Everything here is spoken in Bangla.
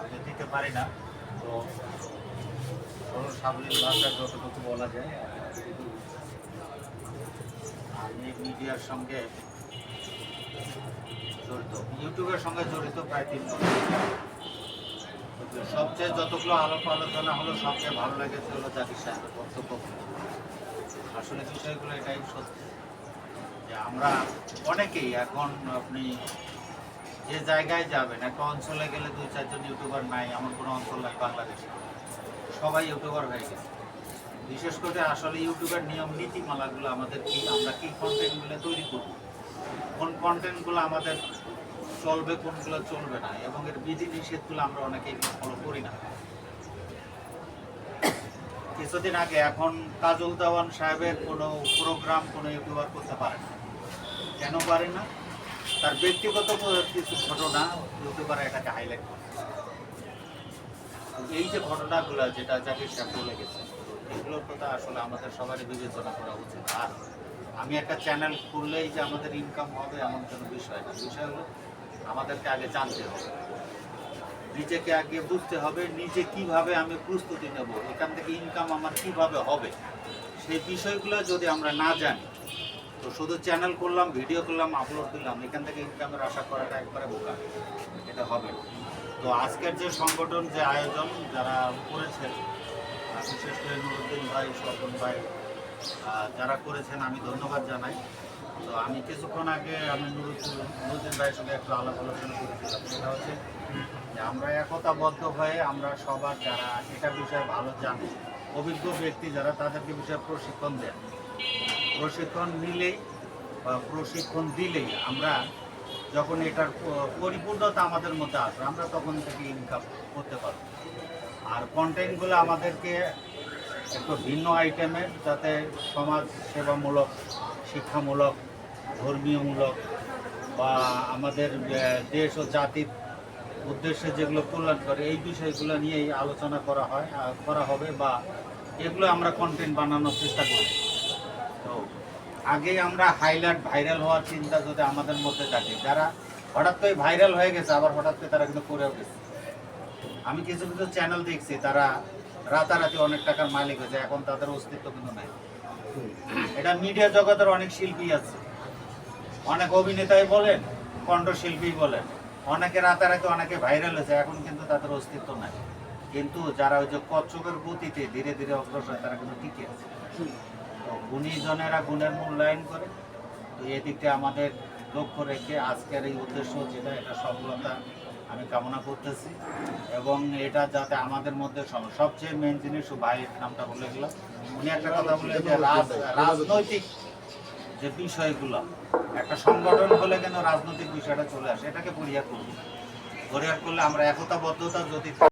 আমি দিতে পারি না, তো সরল সাবলীল ভাষায় যতটুকু বলা যায় আমি মিডিয়ার সঙ্গে জড়িত, ইউটিউবের সঙ্গে জড়িত প্রায় তিন বছর। সবচেয়ে যতগুলো আলোপ আলোচনা হলো, সবচেয়ে ভালো লেগেছে হলো জাকির সাহেবের বক্তব্য। আসলে বিষয়গুলো এটাই সত্যি যে আমরা অনেকেই এখন আপনি যে জায়গায় যাবেন, একটা অঞ্চলে গেলে দুই চারজন ইউটিউবার নাই, আমার কোনো অঞ্চল নাই বাংলাদেশে। সবাই ইউটিউবার হয়ে গেছে। বিশেষ করে আসলে ইউটিউবের নিয়ম, নীতিমালাগুলো আমাদের কি, আমরা কি কন্টেন্টগুলো তৈরি করব? কোন কন্টেন্টগুলো আমাদের চলবে, কোনগুলো চলবে না, এবং এর বিধি নিষেধগুলো আমরা অনেকেই ফলো করি না। কিছুদিন আগে এখন কাজল দেওয়ান সাহেবের কোনো প্রোগ্রাম কোনো ইউটিউবার করতে পারে না। কেন পারে না? তার ব্যক্তিগত কিছু ঘটনা ইউটিউবার এটাকে হাইলাইট করে এই যে ঘটনাগুলো, যেটা জাকির সাহেব বলে গেছে এগুলোর কথা আসলে আমাদের সবারই বিবেচনা করা উচিত। আর আমি একটা চ্যানেল খুললেই যে আমাদের ইনকাম হবে এমন কোনো বিষয় না। বিষয় হলো, আমাদেরকে আগে জানতে হবে। নিজেকে আগে বুঝতে হবে, নিজে কীভাবে আমি প্রস্তুতি নেব, এখান থেকে ইনকাম আমার কীভাবে হবে, সেই বিষয়গুলো যদি আমরা না জানি তো শুধু চ্যানেল করলাম ভিডিও করলাম আপলোড দিলাম, এখান থেকে ইনকামের আশা করাটা একবারে বোকা। এটা হবে তো আজকের যে সংগঠন, যে আয়োজন যারা করেছেন বিশেষ করে নুরুদ্দিন ভাই, স্বপন ভাই যারা করেছেন, আমি ধন্যবাদ জানাই। তো আমি কিছুক্ষণ আগে আমি নুরুদ্দিন ভাইয়ের সঙ্গে একটু আলাপ আলোচনা করেছিলাম। সেটা হচ্ছে যে আমরা একতাবদ্ধ হয়ে আমরা সবার যারা এটা বিষয়ে ভালো জানে, অভিজ্ঞ ব্যক্তি যারা তাদেরকে বিষয়ে প্রশিক্ষণ দেন প্রশিক্ষণ নিলেই বা প্রশিক্ষণ দিলেই আমরা যখন এটার পরিপূর্ণতা আমাদের মধ্যে আসবে, আমরা তখন থেকে ইনকাম করতে পারব। আর কন্টেন্টগুলো আমাদেরকে একটু ভিন্ন আইটেমের যাতে সমাজ সেবামূলক, শিক্ষামূলক, ধর্মীয়মূলক বা আমাদের দেশ ও জাতির উদ্দেশ্যে যেগুলো কল্যাণ করে, এই বিষয়গুলো নিয়েই আলোচনা করা হয় করা হবে বা এগুলো আমরা কন্টেন্ট বানানোর চেষ্টা করি আগে আমরা হাইলাইট ভাইরাল হওয়ার চিন্তা যদি আমাদের মধ্যে থাকে, যারা হঠাৎ করে ভাইরাল হয়ে গেছে, আবার হঠাৎ করে তারা কিন্তু করেও গেছে আমি কিছু কিছু চ্যানেল দেখছি, তারা রাতারাতি অনেক টাকার মালিক হয়েছে, এখন তাদের অস্তিত্ব কিন্তু নাই। এটা মিডিয়া জগতের অনেক শিল্পী আছে। অনেক অভিনেতাই বলেন, কণ্ঠশিল্পী বলেন, অনেকে রাতারাতি, অনেকে ভাইরাল হয়েছে, এখন কিন্তু তাদের অস্তিত্ব নাই। কিন্তু যারা ওই যে কচ্ছকের গতিতে ধীরে ধীরে অগ্রসর তারা কিন্তু টিকে আছে। তো গুণীজনেরা গুণের মূল্যায়ন করে। তো এদিকটা আমাদের লক্ষ্য রেখে আজকের এই উদ্দেশ্য যেটা, এটা সফলতা আমি কামনা করতেছি। এবং এটা যাতে আমাদের মধ্যে সবচেয়ে মেন জিনিস ভাইয়ের নামটা বলে গেলাম উনি একটা কথা বলে যে, রাজ- রাজনৈতিক যে বিষয়গুলো, একটা সংগঠন হলে কেন রাজনৈতিক বিষয়টা চলে আসে? এটাকে পরিহার করব। পরিহার করলে আমরা একতাবদ্ধতা যদি